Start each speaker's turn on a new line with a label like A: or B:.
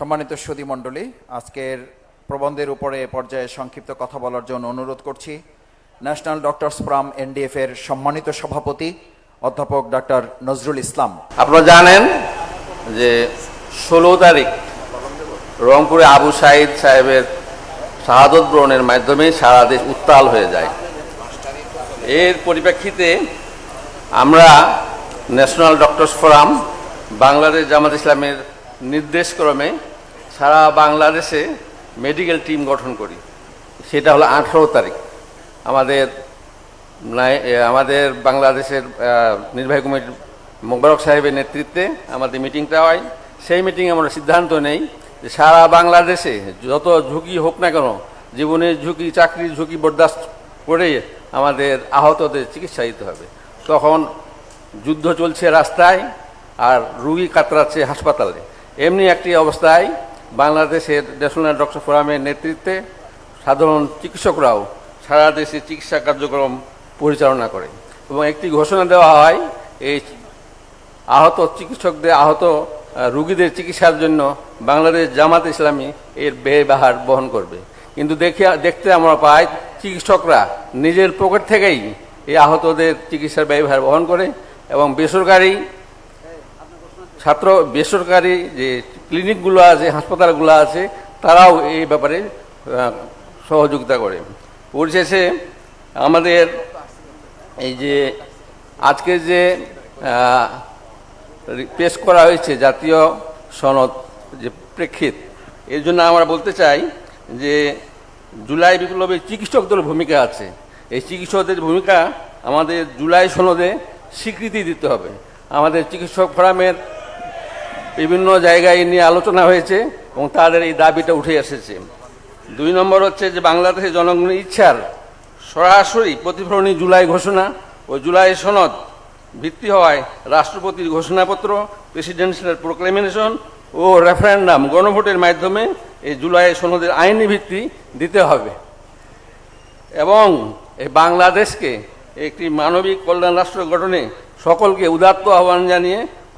A: সম্মানিত সুদী মণ্ডলী আজকের প্রবন্ধের উপরে পর্যায়ে সংক্ষিপ্ত কথা বলার জন্য অনুরোধ করছি। ন্যাশনাল ডক্টরস ফ্রাম এনডিএফ এর সম্মানিত সভাপতি, অধ্যাপক ডক্টর নজরুল ইসলাম।
B: আপনারা জানেন যে ষোলো তারিখ রংপুরে আবু সাইদ সাহেবের শাহাদত গ্রহণের মাধ্যমে সারা দেশ উত্তাল হয়ে যায়। এর পরিপ্রেক্ষিতে আমরা national doctors forum Bangladesh Jamaat ইসলামের নির্দেশক্রমে সারা বাংলাদেশে মেডিকেল টিম গঠন করি। সেটা হলো আঠেরো তারিখ। আমাদের আমাদের বাংলাদেশের নির্বাহী কমিটির মোবারক সাহেবের নেতৃত্বে আমাদের মিটিংটা হয়। সেই মিটিংয়ে আমরা সিদ্ধান্ত নেই যে সারা বাংলাদেশে যত ঝুঁকি হোক না কেন জীবনের ঝুঁকি, চাকরির ঝুঁকি বরদাস্ত করে আমাদের আহতদের চিকিৎসা দিতে হবে। তখন যুদ্ধ চলছে রাস্তায় আর রুগী কাতরাচ্ছে হাসপাতালে। এমনি একটি অবস্থায় বাংলাদেশের ন্যাশনাল ডক্টর ফোরামের নেতৃত্বে সাধারণ চিকিৎসকরাও সারা দেশে চিকিৎসা কার্যক্রম পরিচালনা করে এবং একটি ঘোষণা দেওয়া হয়, এই আহত চিকিৎসকদের, আহত রুগীদের চিকিৎসার জন্য বাংলাদেশ জামাত ইসলামী এর ব্যয়বাহার বহন করবে। কিন্তু দেখে, দেখতে আমরা পাই চিকিৎসকরা নিজের পকেট থেকেই এই আহতদের চিকিৎসার ব্যয়ভার বহন করে এবং বেসরকারি ছাত্র, বেসরকারি যে ক্লিনিকগুলো আছে, হাসপাতালগুলো আছে, তারাও এই ব্যাপারে সহযোগিতা করে। পরিশেষে আমাদের এই যে আজকে যে পেশ করা হয়েছে জাতীয় সনদ যে প্রেক্ষিত, এর জন্য আমরা বলতে চাই যে জুলাই বিপ্লবে চিকিৎসকদের ভূমিকা আছে। এই চিকিৎসকদের ভূমিকা আমাদের জুলাই সনদে স্বীকৃতি দিতে হবে। আমাদের চিকিৎসক ফোরামের বিভিন্ন জায়গায় নিয়ে আলোচনা হয়েছে এবং তাদের এই দাবিটা উঠে এসেছে। দুই নম্বর হচ্ছে যে বাংলাদেশের জনগণের ইচ্ছার সরাসরি প্রতিফলনী জুলাই ঘোষণা ও জুলাই সনদ ভিত্তি হওয়ায় রাষ্ট্রপতির ঘোষণাপত্র, প্রেসিডেন্সিয়াল প্রোক্লেমিনেশন ও রেফারেন্ডাম গণভোটের মাধ্যমে এই জুলাই সনদের আইনি ভিত্তি দিতে হবে। এবং এই বাংলাদেশকে একটি মানবিক কল্যাণ রাষ্ট্র গঠনে সকলকে উদাত্ত আহ্বান জানিয়ে